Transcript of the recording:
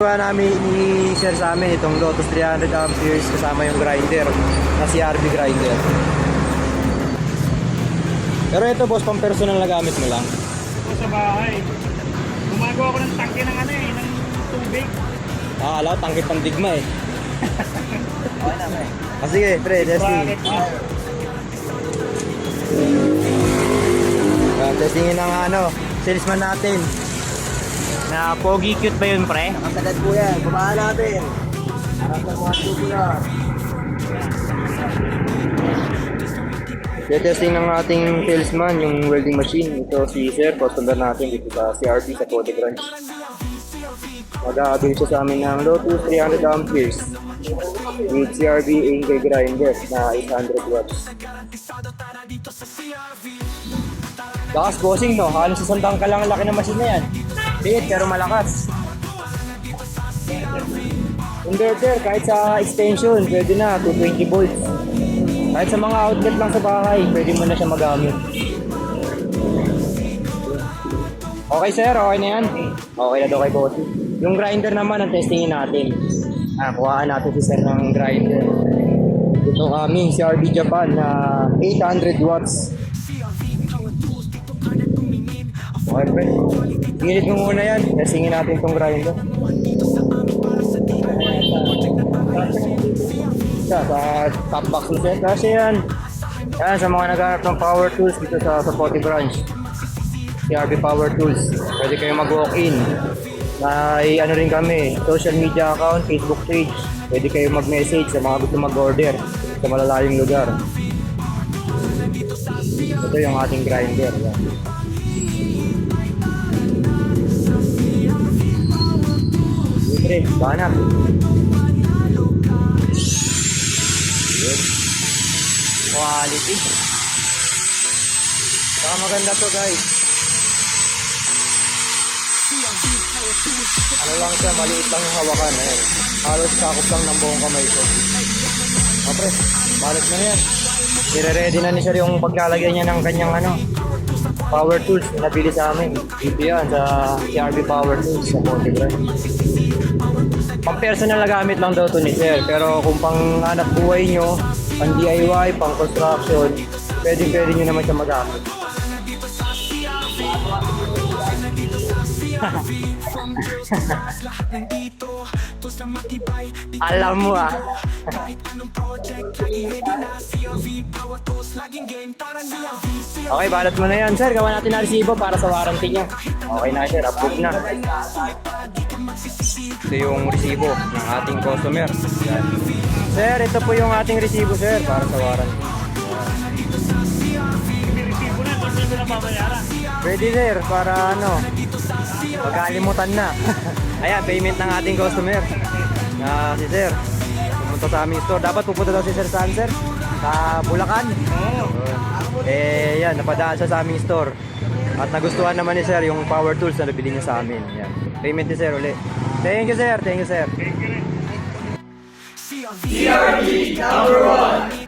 Gawa namin ni Sir sa amin itong Lotus 300 amperes kasama yung grinder na CRB grinder. Pero ito boss, pang personal na gamit mo lang. Ako sa bahay. Gumagawa ko ng tangke ng ano eh, ng tubig. Ah, alam, tangkit pang digma eh. okay na, pre. Ah, sige, pre, testing. Ah, testingin ng ano, salesman natin. Na pogi cute ba yun, pre? Nakasagad po yan, babaan natin. Harap ng mga tubo na. testing ng ating salesman, yung welding machine. Ito si Sir, customer natin dito sa CRB sa Code Branch. Mag-aabil siya sa amin ng Lotus 300 amperes with CRB Inge grinder na 800 watts. Lakas bossing no, halos isang ka lang ang laki ng machine na yan. Liit pero malakas. Inverter, kahit sa extension, pwede na, 220 volts. Kahit sa mga outlet lang sa bahay, pwede mo na siya magamit. Okay sir, okay na yan. Okay na daw kay Bossy. Yung grinder naman, ang testingin natin. Ah, kuhaan natin si sir ng grinder. Ito kami, CRB Japan na 800 watts. Okay, pre. Ginit mo muna yan. Testingin natin itong grinder. Siya, sa top box ni Sir. Kasi yan. Yan, sa mga naghanap ng power tools dito sa sa Poti Branch. CRB Power Tools. Pwede kayo mag-walk-in. May ano rin kami, social media account, Facebook page. Pwede kayo mag-message sa mga gusto mag-order sa malalayong lugar. Ito yung ating grinder. Yan. Libre, banat. Yun. Quality. Saka maganda to guys. Ano lang siya, maliit lang yung hawakan. Ayan. Halos sakop lang ng buong kamay ko. O pre, balat na yan. Nire-ready na ni sir yung paglalagay niya ng kanyang ano, power tools na nabili sa amin. Dito yan sa CRB Power Tools sa Monte Pang personal na gamit lang daw to ni sir. Pero kung pang anak buhay nyo, pang DIY, pang construction, pwede pwede nyo naman siya magamit. Alam mo ah. okay, balat mo na yan. Sir, gawa natin na resibo para sa warranty niya. Okay na sir, approve na. Ito yung resibo ng ating customer. Sir, ito po yung ating resibo sir para sa warranty. Pwede sir, para ano, magkalimutan na. Ayan, payment ng ating customer. Na si sir, pumunta sa aming store. Dapat pupunta daw si sir saan sir? Sa Bulacan. Eh, yan, napadaan siya sa aming store. At nagustuhan naman ni sir yung power tools na nabili niya sa amin. Yan. Payment ni sir uli. Thank you sir, thank you sir. Thank you. CRB number one.